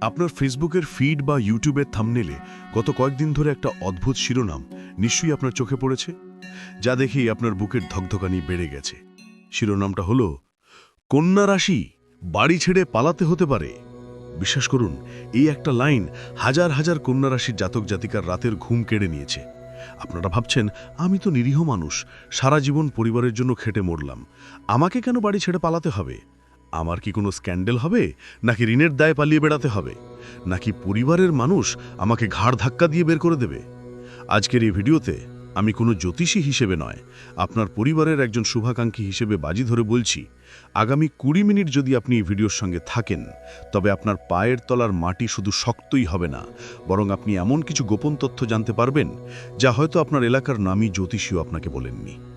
আপনার ফেসবুকের ফিড বা ইউটিউবের থামনেলে গত কয়েকদিন ধরে একটা অদ্ভুত শিরোনাম নিশ্চয়ই আপনার চোখে পড়েছে? যা দেখেই আপনার বুকের ধকধকানি বেড়ে গেছে। শিরোনামটা হলো, কন্যা রাশি, বাড়ি ছেড়ে পালাতে হতে পারে। বিশ্বাস করুন, এই একটা লাইন হাজার হাজার কন্যা রাশির জাতক জাতিকার রাতের ঘুম কেড়ে নিয়েছে। আপনারা ভাবছেন, আমি তো নিরীহ মানুষ, সারা জীবন পরিবারের জন্য খেটে মরলাম। আমাকে কেন বাড়ি ছেড়ে পালাতে হবে? আমার কি কোনো স্ক্যান্ডেল হবে? নাকি ঋণের দায় পালিয়ে বেড়াতে হবে? নাকি পরিবারের মানুষ আমাকে ঘাড় ধাক্কা দিয়ে বের করে দেবে? আজকের এই ভিডিওতে আমি কোনো জ্যোতিষী হিসেবে নয়, আপনার পরিবারের একজন শুভাকাঙ্ক্ষী হিসেবে বাজি ধরে বলছি, আগামী কুড়ি মিনিট যদি আপনি এই ভিডিওর সঙ্গে থাকেন, তবে আপনার পায়ের তলার মাটি শুধু শক্তই হবে না, বরং আপনি এমন কিছু গোপন তথ্য জানতে পারবেন, যা হয়তো আপনার এলাকার নামই জ্যোতিষীও আপনাকে বলেননি।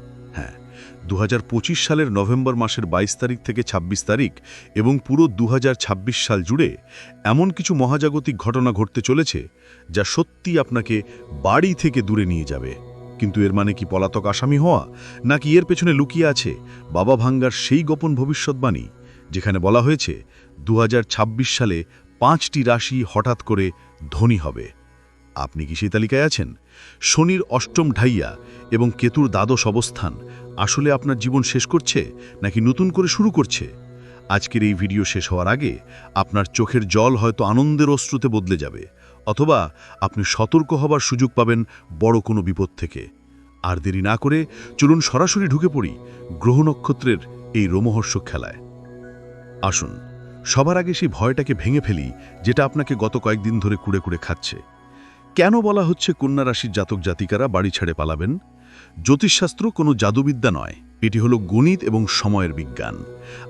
দু হাজার পঁচিশ সালের নভেম্বর মাসের ২২ তারিখ থেকে ২৬ তারিখ এবং পুরো দু হাজার ছাব্বিশ সাল জুড়ে এমন কিছু মহাজাগতিক ঘটনা ঘটতে চলেছে যা সত্যি আপনাকে বাড়ি থেকে দূরে নিয়ে যাবে। কিন্তু এর মানে কি পলাতক আসামি হওয়া, নাকি এর পেছনে লুকিয়ে আছে বাবা ভাঙ্গার সেই গোপন ভবিষ্যৎবাণী, যেখানে বলা হয়েছে দু হাজার ছাব্বিশ সালে পাঁচটি রাশি হঠাৎ করে ধনী হবে? আপনি কি সেই তালিকায় আছেন? শনির অষ্টম ঢাইয়া এবং কেতুর দ্বাদশ অবস্থান আসলে আপনার জীবন শেষ করছে নাকি নতুন করে শুরু করছে? আজকের এই ভিডিও শেষ হওয়ার আগে আপনার চোখের জল হয়তো আনন্দের অশ্রুতে বদলে যাবে, অথবা আপনি সতর্ক হবার সুযোগ পাবেন বড় কোনো বিপদ থেকে। আর দেরি না করে চলুন সরাসরি ঢুকে পড়ি গ্রহ নক্ষত্রের এই রোমহর্ষক খেলায়। আসুন, সবার আগে সেই ভয়টাকে ভেঙে ফেলি যেটা আপনাকে গত কয়েকদিন ধরে কুড়ে কুড়ে খাচ্ছে। কেন বলা হচ্ছে কন্যা রাশির জাতক জাতিকারা বাড়ি ছেড়ে পালাবেন? জ্যোতিষশাস্ত্র কোনো জাদুবিদ্যা নয়। এটি হলো গণিত এবং সময়ের বিজ্ঞান।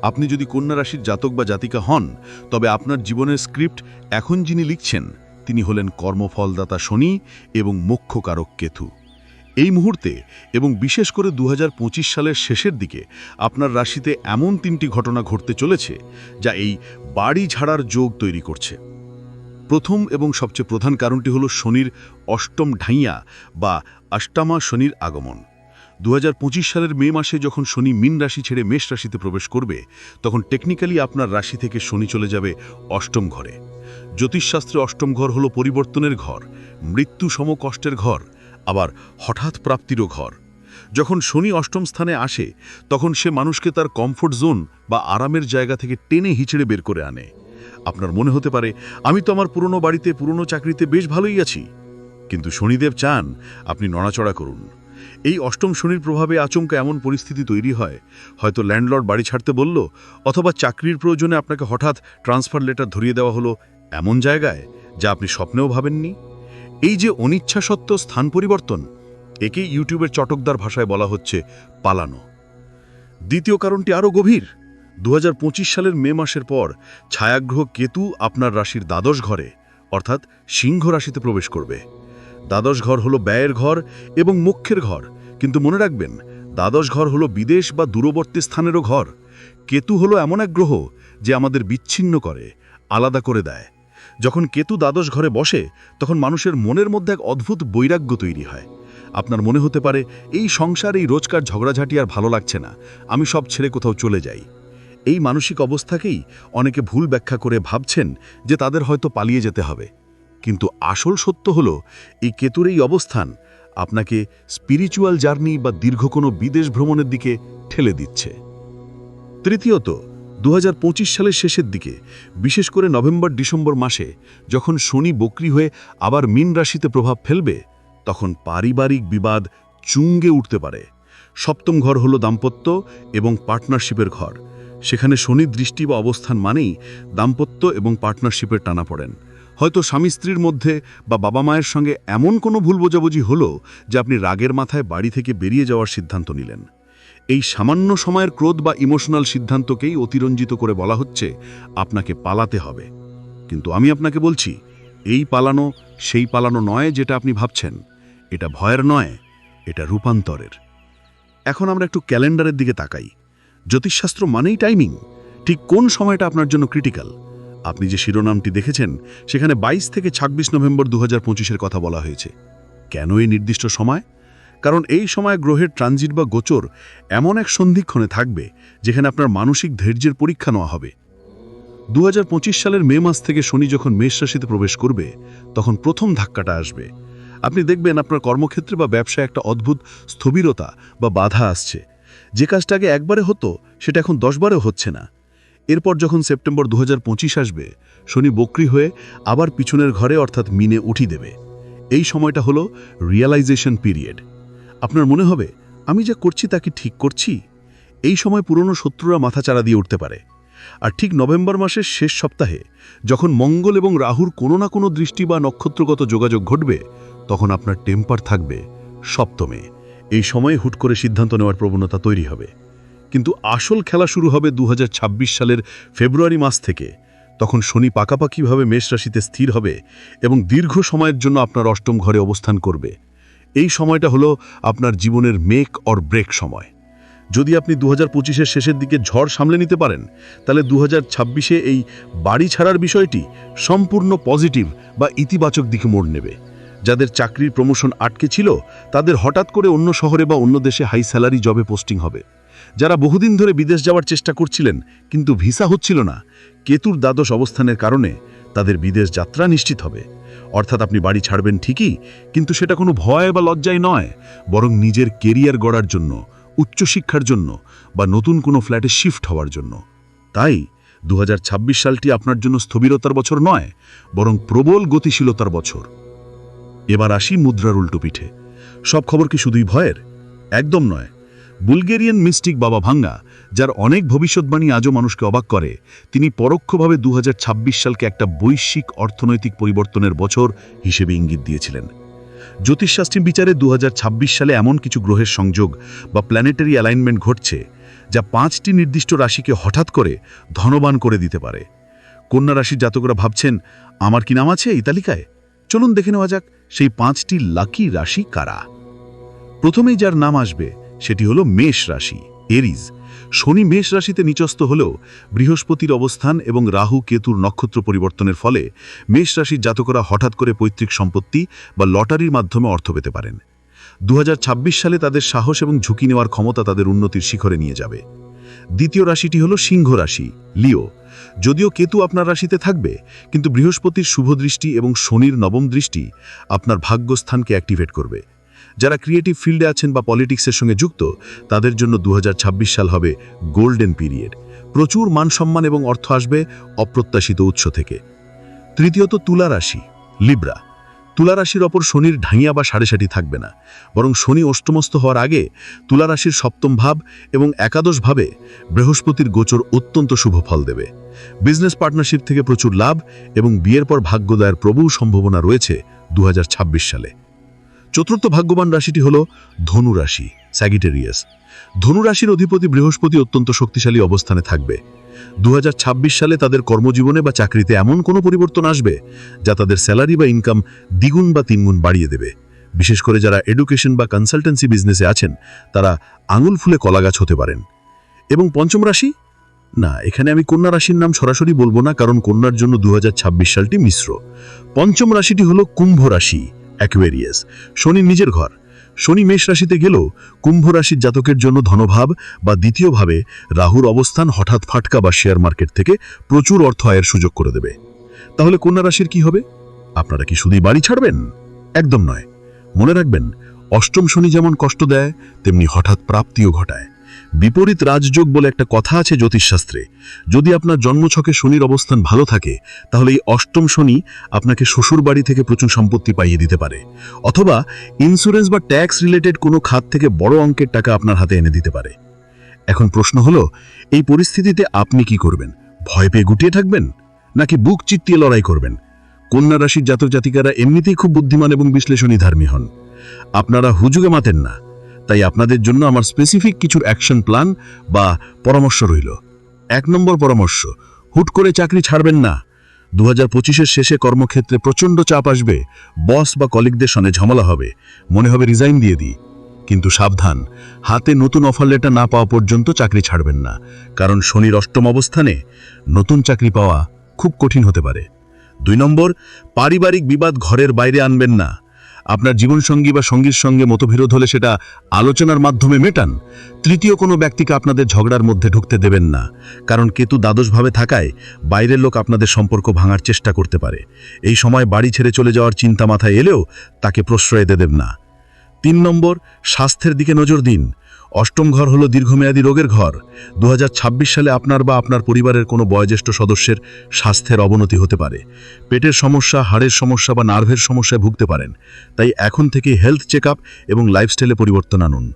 আপনি যদি কন্যা রাশির জাতক বা জাতিকা হন, তবে আপনার জীবনের স্ক্রিপ্ট এখন যিনি লিখছেন, তিনি হলেন কর্মফলদাতা শনি এবং মোক্ষকারক কেতু। এই মুহূর্তে এবং বিশেষ করে দু হাজার পঁচিশ সালের শেষের দিকে আপনার রাশিতে এমন তিনটি ঘটনা ঘটতে চলেছে, যা এই বাড়ি ছাড়ার যোগ তৈরি করছে। প্রথম এবং সবচেয়ে প্রধান কারণটি হল শনির অষ্টম ঢাইয়া বা অষ্টামা শনির আগমন। দু হাজার পঁচিশ সালের মে মাসে যখন শনি মিন রাশি ছেড়ে মেষ রাশিতে প্রবেশ করবে, তখন টেকনিক্যালি আপনার রাশি থেকে শনি চলে যাবে অষ্টম ঘরে। জ্যোতিষশাস্ত্রে অষ্টম ঘর হল পরিবর্তনের ঘর, মৃত্যু সম কষ্টের ঘর, আবার হঠাৎ প্রাপ্তিরও ঘর। যখন শনি অষ্টম স্থানে আসে, তখন সে মানুষকে তার কমফোর্ট জোন বা আরামের জায়গা থেকে টেনে হিচড়ে বের করে আনে। আপনার মনে হতে পারে, আমি তো আমার পুরনো বাড়িতে, পুরনো চাকরিতে বেশ ভালোই আছি। কিন্তু শনিদেব চান আপনি নড়াচড়া করুন। এই অষ্টম শনির প্রভাবে আচমকা এমন পরিস্থিতি তৈরি হয়, হয়তো ল্যান্ডলর্ড বাড়ি ছাড়তে বলল, অথবা চাকরির প্রয়োজনে আপনাকে হঠাৎ ট্রান্সফার লেটার ধরিয়ে দেওয়া হলো এমন জায়গায় যা আপনি স্বপ্নেও ভাবেননি? এই যে অনিচ্ছা সত্ত্বেও স্থান পরিবর্তন, একেই ইউটিউবের চটকদার ভাষায় বলা হচ্ছে পালানো। দ্বিতীয় কারণটি আরও গভীর। দু হাজার পঁচিশ সালের মে মাসের পর ছায়াগ্রহ কেতু আপনার রাশির দ্বাদশ ঘরে, অর্থাৎ সিংহ রাশিতে প্রবেশ করবে। দ্বাদশ ঘর হলো ব্যয়ের ঘর এবং মুখ্যের ঘর। কিন্তু মনে রাখবেন, দ্বাদশ ঘর হলো বিদেশ বা দূরবর্তী স্থানেরও ঘর। কেতু হলো এমন এক গ্রহ যে আমাদের বিচ্ছিন্ন করে, আলাদা করে দেয়। যখন কেতু দ্বাদশ ঘরে বসে, তখন মানুষের মনের মধ্যে এক অদ্ভুত বৈরাগ্য তৈরি হয়। আপনার মনে হতে পারে, এই সংসার, এই রোজকার ঝগড়াঝাটি আর ভালো লাগছে না, আমি সব ছেড়ে কোথাও চলে যাই। এই মানসিক অবস্থাকেই অনেকে ভুল ব্যাখ্যা করে ভাবছেন যে তাদের হয়তো পালিয়ে যেতে হবে। কিন্তু আসল সত্য হল, এই কেতুর এই অবস্থান আপনাকে স্পিরিচুয়াল জার্নি বা দীর্ঘ কোনো বিদেশ ভ্রমণের দিকে ঠেলে দিচ্ছে। তৃতীয়ত দু হাজার পঁচিশ সালের শেষের দিকে, বিশেষ করে নভেম্বর ডিসেম্বর মাসে যখন শনি বকরি হয়ে আবার মিন রাশিতে প্রভাব ফেলবে, তখন পারিবারিক বিবাদ চুঙ্গে উঠতে পারে। সপ্তম ঘর হলো দাম্পত্য এবং পার্টনারশিপের ঘর। সেখানে শনির দৃষ্টি বা অবস্থান মানেই দাম্পত্য এবং পার্টনারশিপের টানা পড়েন। হয়তো স্বামী স্ত্রীর মধ্যে বা বাবা মায়ের সঙ্গে এমন কোনো ভুল বোঝাবুঝি হলো যে আপনি রাগের মাথায় বাড়ি থেকে বেরিয়ে যাওয়ার সিদ্ধান্ত নিলেন। এই সামান্য সময়ের ক্রোধ বা ইমোশনাল সিদ্ধান্তকেই অতিরঞ্জিত করে বলা হচ্ছে, আপনাকে পালাতে হবে। কিন্তু আমি আপনাকে বলছি, এই পালানো সেই পালানো নয় যেটা আপনি ভাবছেন। এটা ভয়ের নয়, এটা রূপান্তরের। এখন আমরা একটু ক্যালেন্ডারের দিকে তাকাই। জ্যোতিষশাস্ত্র মানেই টাইমিং। ঠিক কোন সময়টা আপনার জন্য ক্রিটিক্যাল? আপনি যে শিরোনামটি দেখেছেন, সেখানে ২২ থেকে ২৬ নভেম্বর দু হাজার কথা বলা হয়েছে। কেন এই নির্দিষ্ট সময়? কারণ এই সময় গ্রহের ট্রানজিট বা গোচর এমন এক সন্ধিক্ষণে থাকবে, যেখানে আপনার মানসিক ধৈর্যের পরীক্ষা নেওয়া হবে। দু হাজার পঁচিশ সালের মে মাস থেকে শনি যখন মেষ রাশিতে প্রবেশ করবে, তখন প্রথম ধাক্কাটা আসবে। আপনি দেখবেন আপনার কর্মক্ষেত্রে বা ব্যবসায় একটা অদ্ভুত স্থবিরতা বা বাধা আসছে। যে কাজটা আগে একবারে হতো, সেটা এখন দশবারেও হচ্ছে না। এরপর যখন সেপ্টেম্বর দু হাজার পঁচিশ আসবে, শনি বক্রি হয়ে আবার পিছনের ঘরে অর্থাৎ মিনে উঠি দেবে। এই সময়টা হলো রিয়ালাইজেশন পিরিয়ড আপনার মনে হবে, আমি যা করছি তা কি ঠিক করছি? এই সময় পুরনো শত্রুরা মাথাচাড়া দিয়ে উঠতে পারে। আর ঠিক নভেম্বর মাসের শেষ সপ্তাহে যখন মঙ্গল এবং রাহুর কোনো না কোনো দৃষ্টি বা নক্ষত্রগত যোগাযোগ ঘটবে, তখন আপনার টেম্পার থাকবে সপ্তমে। এই সময়ে হুট করে সিদ্ধান্ত নেওয়ার প্রবণতা তৈরি হবে। কিন্তু আসল খেলা শুরু হবে দু হাজার ছাব্বিশ সালের ফেব্রুয়ারি মাস থেকে। তখন শনি পাকাপাকিভাবে মেষ রাশিতে স্থির হবে এবং দীর্ঘ সময়ের জন্য আপনার অষ্টম ঘরে অবস্থান করবে। এই সময়টা হলো আপনার জীবনের মেক অর ব্রেক সময়। যদি আপনি দু হাজার শেষের দিকে ঝড় সামলে নিতে পারেন, তাহলে দু হাজার এই বাড়ি ছাড়ার বিষয়টি সম্পূর্ণ পজিটিভ বা ইতিবাচক দিকে মোড় নেবে। যাদের চাকরির প্রমোশন আটকে ছিল, তাদের হঠাৎ করে অন্য শহরে বা অন্য দেশে হাই স্যালারি জবে পোস্টিং হবে। যারা বহুদিন ধরে বিদেশ যাওয়ার চেষ্টা করছিলেন, কিন্তু ভিসা হচ্ছিল না। কেতুর দ্বাদশ অবস্থানের কারণে তাদের বিদেশ যাত্রা নিশ্চিত হবে। অর্থাৎ আপনি বাড়ি ছাড়বেন ঠিকই, কিন্তু সেটা কোনো ভয় বা লজ্জায় নয়, বরং নিজের কেরিয়ার গড়ার জন্য, উচ্চশিক্ষার জন্য বা নতুন কোনো ফ্ল্যাটে শিফট হওয়ার জন্য। তাই দু হাজার ছাব্বিশ সালটি আপনার জন্য স্থবিরতার বছর নয়, বরং প্রবল গতিশীলতার বছর। এবার আসি মুদ্রার উল্টো পিঠে সব খবর কি শুধুই ভয়ের? একদম নয়। বুলগেরিয়ান মিস্টিক বাবা ভাঙ্গা, যার অনেক ভবিষ্যৎবাণী আজও মানুষকে অবাক করে, তিনি পরোক্ষভাবে দু হাজার ছাব্বিশ সালকে একটা বৈশ্বিক অর্থনৈতিক পরিবর্তনের বছর হিসেবে ইঙ্গিত দিয়েছিলেন। জ্যোতিষশাস্ত্রী বিচারে দু হাজার ছাব্বিশ সালে এমন কিছু গ্রহের সংযোগ বা প্ল্যানেটারি অ্যালাইনমেন্ট ঘটছে, যা পাঁচটি নির্দিষ্ট রাশিকে হঠাৎ করে ধনবান করে দিতে পারে। কন্যা রাশির জাতকরা ভাবছেন, আমার কি নাম আছে এই তালিকায়? চলুন দেখে নেওয়া যাক, সেই পাঁচটি লাকি রাশি কারা? প্রথমেই যার নাম আসবে সেটি হলো মেষ রাশি, এরিজ। শনি মেষ রাশিতে নিচস্ত হলেও বৃহস্পতির অবস্থান এবং রাহু কেতুর নক্ষত্র পরিবর্তনের ফলে মেষ রাশির জাতকরা হঠাৎ করে পৈতৃক সম্পত্তি বা লটারির মাধ্যমে অর্থ পেতে পারেন। দু হাজার ছাব্বিশ সালে তাদের সাহস এবং ঝুঁকি নেওয়ার ক্ষমতা তাদের উন্নতির শিখরে নিয়ে যাবে। দ্বিতীয় রাশিটি হলো সিংহ রাশি, লিও। যদিও কেতু আপনার রাশিতে থাকবে, কিন্তু বৃহস্পতির শুভ দৃষ্টি এবং শনির নবম দৃষ্টি আপনার ভাগ্যস্থানকে অ্যাক্টিভেট করবে। যারা ক্রিয়েটিভ ফিল্ডে আছেন বা পলিটিক্সের সঙ্গে যুক্ত, তাদের জন্য দু হাজার ছাব্বিশ সাল হবে গোল্ডেন পিরিয়ড প্রচুর মান সম্মান এবং অর্থ আসবে অপ্রত্যাশিত উৎস থেকে। তৃতীয়ত তুলা রাশি লিব্রা তুলা রাশির ওপর শনির ঢাইয়া বা সাড়ে সাটি থাকবে না। বরং শনি অষ্টমস্ত হওয়ার আগে তুলা রাশির সপ্তম ভাব এবং একাদশ ভাবে বৃহস্পতির গোচর অত্যন্ত শুভ ফল দেবে। বিজনেস পার্টনারশিপ থেকে প্রচুর লাভ এবং বিয়ের পর ভাগ্যোদয়ের প্রবল সম্ভাবনা রয়েছে দু হাজার ছাব্বিশ সালে। চতুর্থ ভাগ্যবান রাশিটি হল ধনু রাশি স্যাগিটেরিয়াস ধনু রাশির অধিপতি বৃহস্পতি অত্যন্ত শক্তিশালী অবস্থানে থাকবে। দু হাজার ছাব্বিশ সালে তাদের কর্মজীবনে বা চাকরিতে এমন কোনো পরিবর্তন আসবে যা তাদের স্যালারি বা ইনকাম দ্বিগুণ বা তিনগুণ বাড়িয়ে দেবে। বিশেষ করে যারা এডুকেশন বা কনসালটেন্সি বিজনেসে আছেন, তারা আঙুল ফুলে কলাগাছ হতে পারেন। এবং পঞ্চম রাশি? না, এখানে আমি কন্যা রাশির নাম সরাসরি বলব না, কারণ কন্যার জন্য দু হাজার ছাব্বিশ সালটি মিশ্র। পঞ্চম রাশিটি হলো কুম্ভ রাশি। অ্যাকুয়েরিয়াস। শনি নিজের ঘর। শনি মেষ রাশিতে গেলেও কুম্ভ রাশির জাতকের জন্য ধনভাব বা দ্বিতীয়ভাবে রাহুর অবস্থান হঠাৎ ফাটকা বা শেয়ার মার্কেট থেকে প্রচুর অর্থ আয়ের সুযোগ করে দেবে। তাহলে কন্যা রাশির কি হবে? আপনারা কি শুধুই বাড়ি ছাড়বেন? একদম নয়। মনে রাখবেন, অষ্টম শনি যেমন কষ্ট দেয়, তেমনি হঠাৎ প্রাপ্তিও ঘটায়। বিপরীত রাজযোগ বলে একটা কথা আছে জ্যোতিষশাস্ত্রে। যদি আপনার জন্মছকে শনির অবস্থান ভালো থাকে, তাহলে এই অষ্টম শনি আপনাকে শ্বশুর বাড়ি থেকে প্রচুর সম্পত্তি পাইয়ে দিতে পারে। অথবা ইন্স্যুরেন্স বা ট্যাক্স রিলেটেড কোনো খাত থেকে বড় অঙ্কের টাকা আপনার হাতে এনে দিতে পারে। এখন প্রশ্ন হলো, এই পরিস্থিতিতে আপনি কি করবেন? ভয় পেয়ে গুটিয়ে থাকবেন? নাকি বুক চিত্তিয়ে লড়াই করবেন? কন্যা রাশির জাতক জাতিকারা এমনিতেই খুব বুদ্ধিমান এবং বিশ্লেষণী ধার্মী হন। আপনারা হুজুগে মাতেন না। তাই আপনাদের জন্য আমার স্পেসিফিক কিছু অ্যাকশন প্ল্যান বা পরামর্শ রইল। এক নম্বর পরামর্শ, হুট করে চাকরি ছাড়বেন না। দু হাজার শেষে কর্মক্ষেত্রে প্রচণ্ড চাপ আসবে বস বা কলিগদের সঙ্গে ঝামেলা হবে, মনে হবে রিজাইন দিয়ে দিই। কিন্তু সাবধান, হাতে নতুন অফার লেটার না পাওয়া পর্যন্ত চাকরি ছাড়বেন না, কারণ শনির অষ্টম অবস্থানে নতুন চাকরি পাওয়া খুব কঠিন হতে পারে। দুই নম্বর, পারিবারিক বিবাদ ঘরের বাইরে আনবেন না আপনার জীবনসঙ্গী বা সঙ্গীর সঙ্গে মতবিরোধ হলে সেটা আলোচনার মাধ্যমে মেটান। তৃতীয় কোনো ব্যক্তিকে আপনাদের ঝগড়ার মধ্যে ঢুকতে দেবেন না। কারণ কেতু দ্বাদশভাবে থাকায় বাইরের লোক আপনাদের সম্পর্ক ভাঙার চেষ্টা করতে পারে। এই সময় বাড়ি ছেড়ে চলে যাওয়ার চিন্তা মাথায় এলেও তাকে প্রশ্রয় দেবেন না। তিন নম্বর, স্বাস্থ্যের দিকে নজর দিন। অষ্টম ঘর হলো দীর্ঘমেয়াদী রোগের ঘর। দু হাজার ছাব্বিশ সালে আপনার বা আপনার পরিবারের কোনো বয়োজ্যেষ্ঠ সদস্যের স্বাস্থ্যের অবনতি হতে পারে। পেটের সমস্যা, হাড়ের সমস্যা বা নার্ভের সমস্যায় ভুগতে পারেন। তাই এখন থেকে হেলথ চেক এবং লাইফস্টাইলে পরিবর্তন আনুন।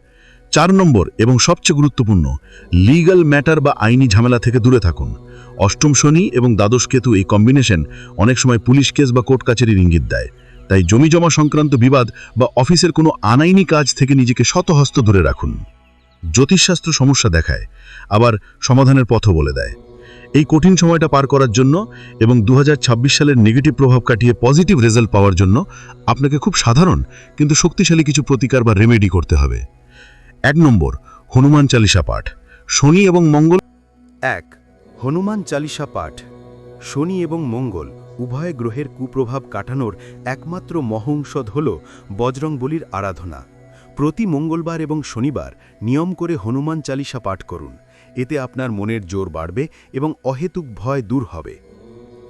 চার নম্বর এবং সবচেয়ে গুরুত্বপূর্ণ লিগ্যাল ম্যাটার বা আইনি ঝামেলা থেকে দূরে থাকুন। অষ্টম শনি এবং দ্বাদশ কেতু এই কম্বিনেশন অনেক সময় পুলিশ কেস বা কোর্ট কাছারির ইঙ্গিত দেয়। তাই জমি জমা সংক্রান্ত বিবাদ বা অফিসের কোনো আনাইনি কাজ থেকে নিজেকে শতহস্ত দূরে রাখুন। জ্যোতিষশাস্ত্র সমস্যা দেখায়, আবার সমাধানের পথও বলে দেয়। এই কঠিন সময়টা পার করার জন্য এবং দু হাজার ছাব্বিশ সালের নেগেটিভ প্রভাব কাটিয়ে পজিটিভ রেজাল্ট পাওয়ার জন্য আপনাকে খুব সাধারণ কিন্তু শক্তিশালী কিছু প্রতিকার বা রেমেডি করতে হবে। এক নম্বর, হনুমান চালিসা পাঠ। শনি এবং মঙ্গল এক, হনুমান চালিসা পাঠ। শনি এবং মঙ্গল উভয় গ্রহের কুপ্রভাব কাটানোর একমাত্র মহৌষধ হল বজরংবলির আরাধনা। প্রতি মঙ্গলবার এবং শনিবার নিয়ম করে হনুমান চালিসা পাঠ করুন। এতে আপনার মনের জোর বাড়বে এবং অহেতুক ভয় দূর হবে।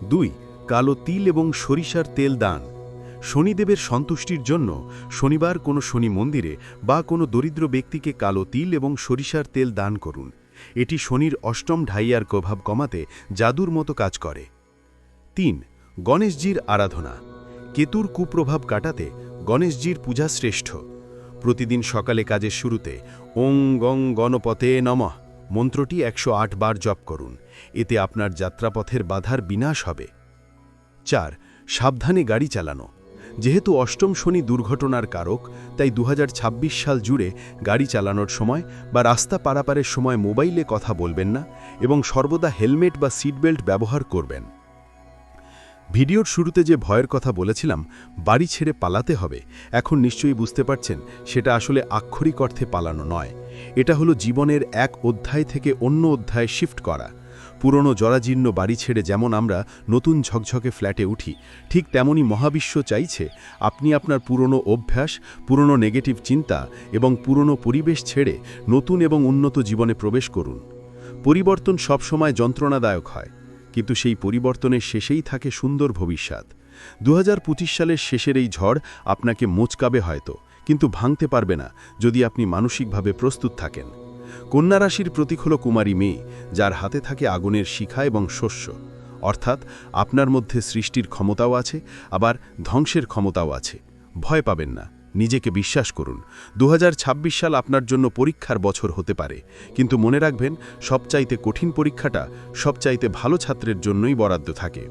দুই, কালো তিল এবং সরিষার তেল দান। শনিদেবের সন্তুষ্টির জন্য শনিবার কোনো শনি মন্দিরে বা কোনো দরিদ্র ব্যক্তিকে কালো তিল এবং সরিষার তেল দান করুন। এটি শনির অষ্টম ঢাইয়ার প্রভাব কমাতে জাদুর মতো কাজ করে। তিন, গণেশজির আরাধনা। কেতুর কুপ্রভাব কাটাতে গণেশজির পূজা শ্রেষ্ঠ। প্রতিদিন সকালে কাজের শুরুতে ওং গং গণপতে নমঃ। মন্ত্রটি একশো আট বার জপ করুন। এতে আপনার যাত্রাপথের বাধার বিনাশ হবে। চার, সাবধানে গাড়ি চালানো। যেহেতু অষ্টম শনি দুর্ঘটনার কারক, তাই দু হাজার ছাব্বিশ সাল জুড়ে গাড়ি চালানোর সময় বা রাস্তা পারাপারের সময় মোবাইলে কথা বলবেন না এবং সর্বদা হেলমেট বা সিটবেল্ট ব্যবহার করবেন। ভিডিওর শুরুতে যে ভয়ের কথা বলেছিলাম, বাড়ি ছেড়ে পালাতে হবে, এখন নিশ্চয়ই বুঝতে পারছেন, সেটা আসলে আক্ষরিক অর্থে পালানো নয়। এটা হলো জীবনের এক অধ্যায় থেকে অন্য অধ্যায়ে শিফট করা। পুরনো জরাজীর্ণ বাড়ি ছেড়ে যেমন আমরা নতুন ঝকঝকে ফ্ল্যাটে উঠি, ঠিক তেমনই মহাবিশ্ব চাইছে, আপনি আপনার পুরনো অভ্যাস, পুরনো নেগেটিভ চিন্তা এবং পুরনো পরিবেশ ছেড়ে নতুন এবং উন্নত জীবনে প্রবেশ করুন। পরিবর্তন সবসময় যন্ত্রণাদায়ক হয়। কিন্তু সেই পরিবর্তনের শেষেই থাকে সুন্দর ভবিষ্যৎ। দু হাজার পঁচিশ সালের শেষের এই ঝড় আপনাকে মোচকাবে হয়তো, কিন্তু ভাঙতে পারবে না যদি আপনি মানসিকভাবে প্রস্তুত থাকেন। কন্যা রাশির প্রতীক হল কুমারী মেয়ে, যার হাতে থাকে আগুনের শিখা এবং শস্য। অর্থাৎ আপনার মধ্যে সৃষ্টির ক্ষমতাও আছে, আবার ধ্বংসের ক্ষমতাও আছে। ভয় পাবেন না। নিজেকে বিশ্বাস করুন। দু হাজার ছাব্বিশ সাল আপনার জন্য পরীক্ষার বছর হতে পারে। কিন্তু মনে রাখবেন, সবচাইতে কঠিন পরীক্ষাটা সবচাইতে ভালো ছাত্রের জন্যই বরাদ্দ থাকে।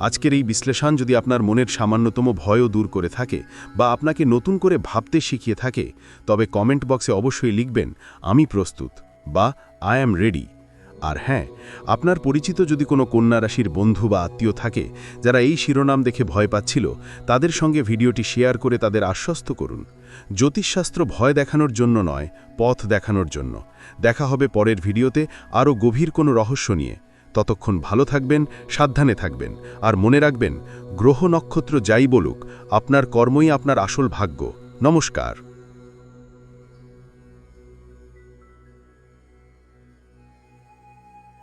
আজকের এই বিশ্লেষণ যদি আপনার মনের সামান্যতম ভয়ও দূর করে থাকে বা আপনাকে নতুন করে ভাবতে শিখিয়ে থাকে, তবে কমেন্ট বক্সে অবশ্যই লিখবেন, আমি প্রস্তুত বা আই অ্যাম রেডি আর হ্যাঁ আপনার পরিচিত যদি কোনো কন্যা রাশির বন্ধু বা আত্মীয় থাকে যারা এই শিরোনাম দেখে ভয় পাচ্ছিল, তাদের সঙ্গে ভিডিওটি শেয়ার করে তাদের আশ্বস্ত করুন। জ্যোতিষশাস্ত্র ভয় দেখানোর জন্য নয়, পথ দেখানোর জন্য। দেখা হবে পরের ভিডিওতে আরও গভীর কোনো রহস্য নিয়ে। ততক্ষণ ভালো থাকবেন, সাবধানে থাকবেন, আর মনে রাখবেন, গ্রহ নক্ষত্র যাই বলুক, আপনার কর্মই আপনার আসল ভাগ্য। নমস্কার।